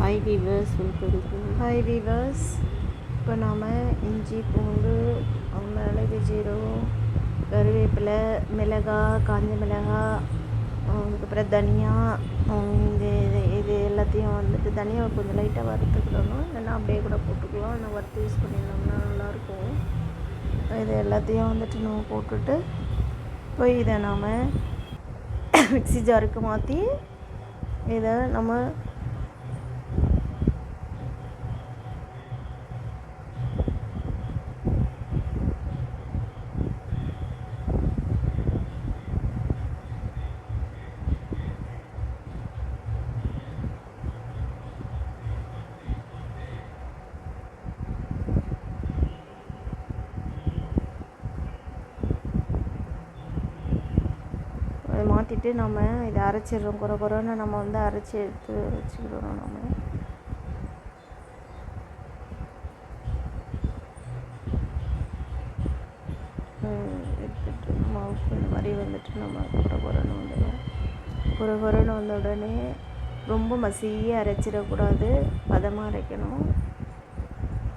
Hi viewers welcome hi viewers இப்போ நாம் இஞ்சி பூண்டு மிளகு ஜீரகம் கருவேப்பிலை மிளகாய் காஞ்ச மிளகாய் அதுக்கப்புறம் தனியா இந்த இது இது எல்லாத்தையும் வந்துட்டு தனியாக கொஞ்சம் லைட்டாக வறுத்துக்கிடணும். இல்லைன்னா அப்படியே கூட போட்டுக்கலாம். ஆனால் வறுத்து யூஸ் பண்ணியிருந்தோம்னா நல்லாயிருக்கும். இது எல்லாத்தையும் வந்துட்டு நம்ம போட்டுட்டு போய் இதை நாம் மிக்ஸி ஜாருக்கு மாற்றி இதை நம்ம அதை மாற்றிட்டு நம்ம இதை அரைச்சிடுறோம். குறை குறைன்னு நம்ம வந்து அரைச்சி எடுத்து வச்சுக்கிறோம் நம்ம எடுத்துட்டு நம்ம இந்த மாதிரி வந்துட்டு நம்ம குறை குறைன்னு வந்துடும். குறை குறைன்னு வந்த உடனே ரொம்ப மசியே அரைச்சிடக்கூடாது. பதமாக அரைக்கணும்.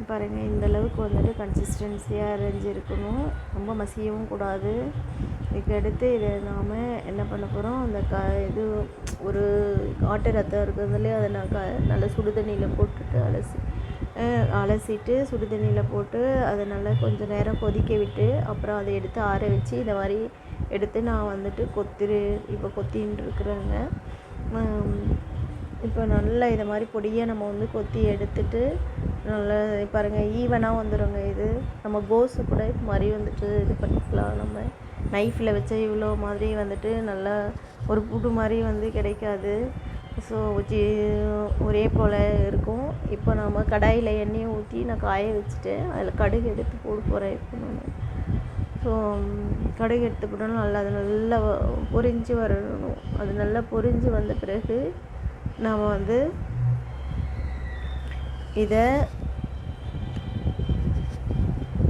பாருங்கள் இந்த அளவுக்கு வந்துட்டு கன்சிஸ்டன்சியாக அரைஞ்சிருக்கணும். ரொம்ப மசியவும் கூடாது. இதுக்கடுத்து இதை நாம் என்ன பண்ண போகிறோம் அந்த க இது ஒரு ஆட்டு ரத்தம் இருக்கிறதுலே அதை நான் க நல்லா சுடு தண்ணியில் போட்டுட்டு அலசி அலசிட்டு சுடு தண்ணியில் போட்டு அதை நல்லா கொஞ்சம் நேரம் கொதிக்க விட்டு அப்புறம் அதை எடுத்து ஆற வச்சு இந்த மாதிரி எடுத்து நான் வந்துட்டு கொத்திரு இப்போ கொத்தின்னு இருக்கிறேங்க. இப்போ நல்லா இதை மாதிரி பொடியை நம்ம வந்து கொத்தி எடுத்துட்டு நல்லா பாருங்கள் ஈவனாக வந்துடுங்க இது. நம்ம கோஸு கூட இது மாதிரி வந்துட்டு இது பண்ணிக்கலாம் நம்ம. நைஃப்பில் வச்ச இவ்வளோ மாதிரி வந்துட்டு நல்லா ஒரு புட்டு மாதிரி வந்து கிடைக்காது. ஸோ ஒரே போல் இருக்கும். இப்போ நாம் கடாயில் எண்ணெயை ஊற்றி நான் காய வச்சுட்டேன். அதில் கடுகு எடுத்து போட போகிறேன் இப்போ நான். ஸோ கடுகு எடுத்து போட்டோன்னா நல்லா அது நல்லா பொரிஞ்சு வரணும். அது நல்லா பொரிஞ்சு வந்த பிறகு நாம் வந்து இதை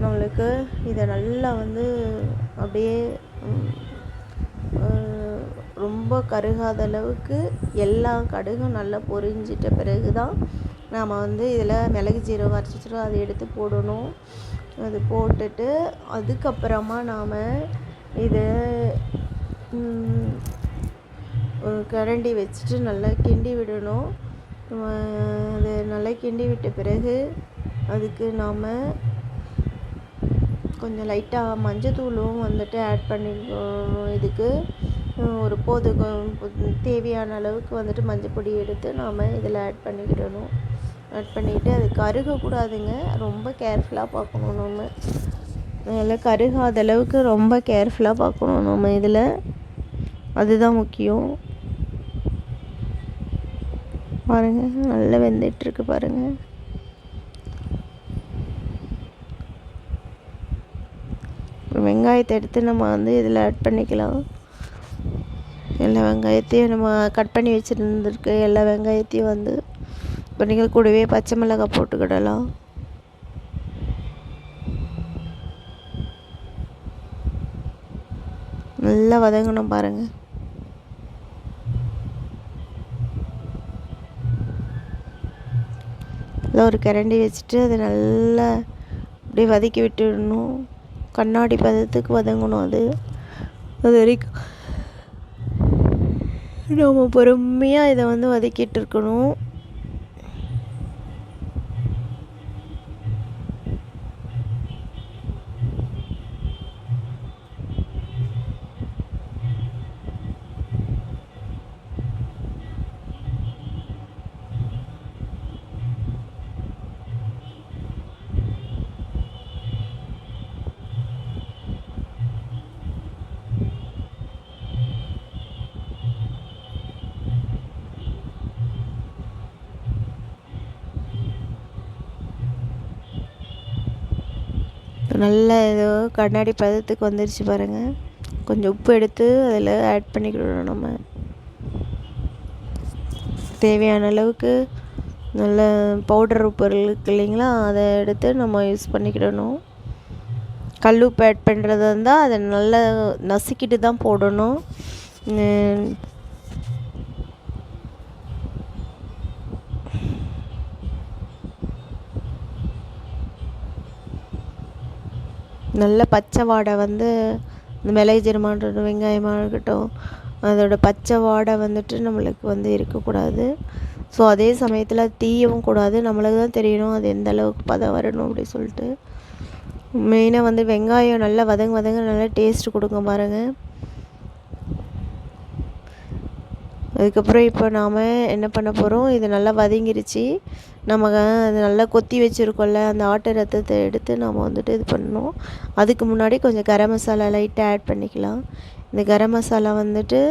நம்மளுக்கு இதை நல்லா வந்து அப்படியே ரொம்ப கருகாத அளவுக்கு எல்லா கடுகும் நல்லா பொரிஞ்சிட்ட பிறகு தான் நாம் வந்து இதில் மிளகு ஜீரகம் அரைச்சி வச்சிருக்கோம். அதை எடுத்து போடணும். அது போட்டுட்டு அதுக்கப்புறமா நாம் இதை கரண்டி வச்சுட்டு நல்லா கிண்டி விடணும். அதை அது நல்லா கிண்டி விட்ட பிறகு அதுக்கு நாம் கொஞ்சம் லைட்டாக மஞ்சத்தூளும் வந்துட்டு ஆட் பண்ணிக்கணும் இதுக்கு ஒரு போது தேவையான அளவுக்கு வந்துட்டு மஞ்சள் பொடி எடுத்து நாம் இதில் ஆட் பண்ணிக்கிடணும். ஆட் பண்ணிவிட்டு அது கருகக்கூடாதுங்க. ரொம்ப கேர்ஃபுல்லாக பார்க்கணும் நம்ம. அதில் கருகாத அளவுக்கு ரொம்ப கேர்ஃபுல்லாக பார்க்கணும் நம்ம இதில். அதுதான் முக்கியம். பாருங்கள் நல்லா வெந்துட்டுருக்கு பாருங்கள் அப்புறம் வெங்காயத்தை எடுத்து நம்ம வந்து இதில் ஆட் பண்ணிக்கலாம். எல்லா வெங்காயத்தையும் நம்ம கட் பண்ணி வச்சுருந்துருக்கு. எல்லா வெங்காயத்தையும் வந்து இப்போ நீங்கள் கூடவே பச்சை மிளகாய் போட்டுக்கிடலாம் நல்லா வதங்கணும் பாருங்கள் அதில் ஒரு கரண்டி வச்சுட்டு அதை நல்லா அப்படியே வதக்கி விட்டுடணும். கண்ணாடி பதத்துக்கு வதங்கணும் அது. அது வரைக்கும் நம்ம பொறுமையாக இதை வந்து வதக்கிட்டு இருக்கணும். நல்ல ஏதோ கண்ணாடி பதத்துக்கு வந்துருச்சு பாருங்கள் கொஞ்சம் உப்பு எடுத்து அதில் ஆட் பண்ணிக்கிடணும் நம்ம. தேவையான அளவுக்கு நல்ல பவுடர் உப்பு இருக்கு இல்லைங்களா? அதை எடுத்து நம்ம யூஸ் பண்ணிக்கிடணும். கல் உப்பு ஆட் பண்ணுறதா இருந்தால் அதை நல்லா நசுக்கிட்டு தான் போடணும். நல்ல பச்சை வாடை வந்து இந்த மிளகு ஜீரமாக இருக்கட்டும் வெங்காயமாக இருக்கட்டும் அதோட பச்சை வாடை வந்துட்டு நம்மளுக்கு வந்து இருக்கக்கூடாது. ஸோ அதே சமயத்தில் தீயவும் கூடாது. நம்மளுக்கு தான் தெரியணும் அது எந்த அளவுக்கு பதம் வரணும் அப்படி சொல்லிட்டு. மெயினாக வந்து வெங்காயம் நல்லா வதங்க வதங்க நல்லா டேஸ்ட் கொடுங்க பாருங்கள் அதுக்கப்புறம் இப்போ நாம் என்ன பண்ண போகிறோம் இது நல்லா வதங்கிருச்சு. நம்ம அது நல்லா கொத்தி வச்சுருக்கோம்ல அந்த ஆட்டு ரத்தத்தை எடுத்து நம்ம வந்துட்டு இது பண்ணணும். அதுக்கு முன்னாடி கொஞ்சம் கரம் மசாலா லைட்டாக ஆட் பண்ணிக்கலாம். இந்த கரம் மசாலா வந்துட்டு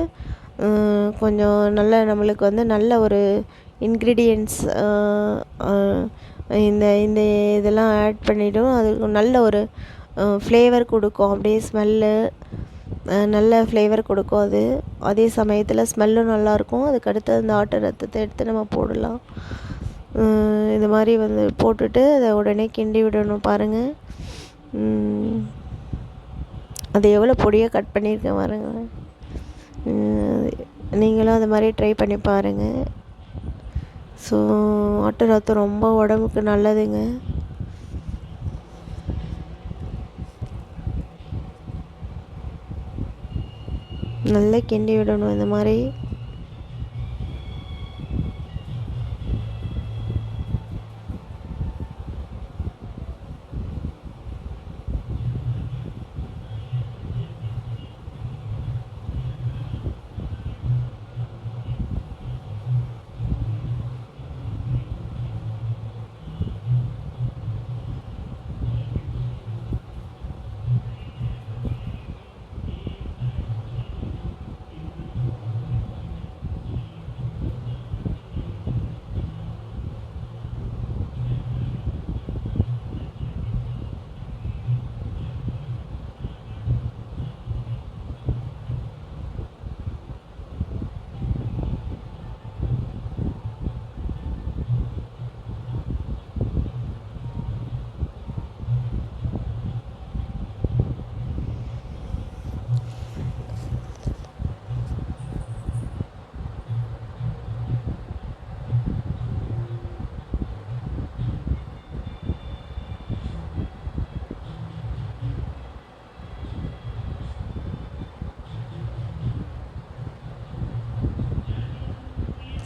கொஞ்சம் நல்ல நம்மளுக்கு வந்து நல்ல ஒரு இன்க்ரீடியன்ட்ஸ் இந்த இந்த இதெல்லாம் ஆட் பண்ணிவிடும் அது நல்ல ஒரு ஃப்ளேவர் கொடுக்கும். அப்படியே ஸ்மெல்லு நல்ல ஃப்ளேவர் கொடுக்கும் அது. அதே சமயத்தில் ஸ்மெல்லும் நல்லாயிருக்கும் அதுக்கடுத்து அந்த ஆட்டு ரத்தத்தை எடுத்து நம்ம போடலாம். இது மாதிரி வந்து போட்டுட்டு அதை உடனே கிண்டி விடணும் பாருங்கள் அது எவ்வளோ பொடியாக கட் பண்ணியிருக்கேன் பாருங்கள் நீங்களும் அது மாதிரி ட்ரை பண்ணி பாருங்கள் ஸோ ஆட்டு ரத்தம் ரொம்ப உடம்புக்கு நல்லதுங்க. நல்லா கிண்டி விடணும் இந்த மாதிரி.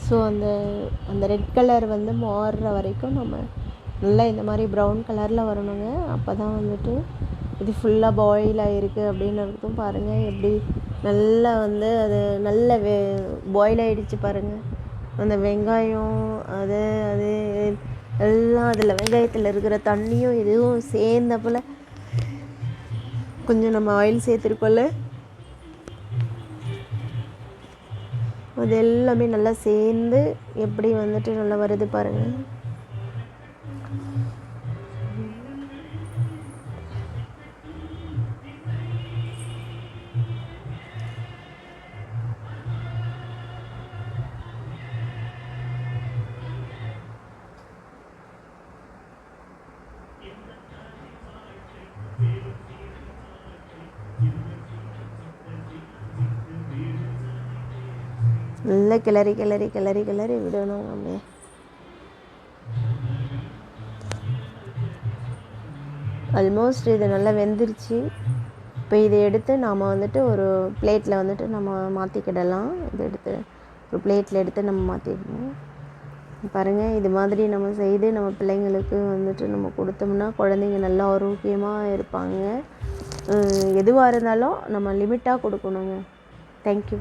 ஸோ அந்த அந்த ரெட் கலர் வந்து மாறுற வரைக்கும் நம்ம நல்லா இந்த மாதிரி ப்ரௌன் கலரில் வரணுங்க. அப்போ தான் வந்துட்டு இது ஃபுல்லாக பாயில் ஆகிருக்கு அப்படின்றதும் பாருங்கள் எப்படி நல்லா வந்து அது நல்ல வே பாயில் ஆகிடுச்சு பாருங்கள் அந்த வெங்காயம் அது அது எல்லாம் அதில் வெங்காயத்தில் இருக்கிற தண்ணியும் இதுவும் சேர்ந்தப்பில் கொஞ்சம் நம்ம ஆயில் சேர்த்துருக்கோம்ல. அது எல்லாமே நல்லா சேர்ந்து எப்படி வந்துட்டு நல்லா வருது பாருங்கள் நல்லா கிளறி கிளறி கிளறி கிளறி விடணும் அப்படியே ஆல்மோஸ்ட் இது நல்லா வெந்துருச்சு இப்போ இதை எடுத்து நாம் வந்துட்டு ஒரு பிளேட்டில் வந்துட்டு நம்ம மாற்றிக்கிடலாம் இதை எடுத்து ஒரு பிளேட்டில் எடுத்து நம்ம மாற்றிடணும் பாருங்கள் இது மாதிரி நம்ம செய்து நம்ம பிள்ளைங்களுக்கு வந்துட்டு நம்ம கொடுத்தோம்னா குழந்தைங்க நல்லா ஆரோக்கியமாக இருப்பாங்க எதுவாக இருந்தாலும் நம்ம லிமிட்டாக கொடுக்கணுங்க தேங்க்யூ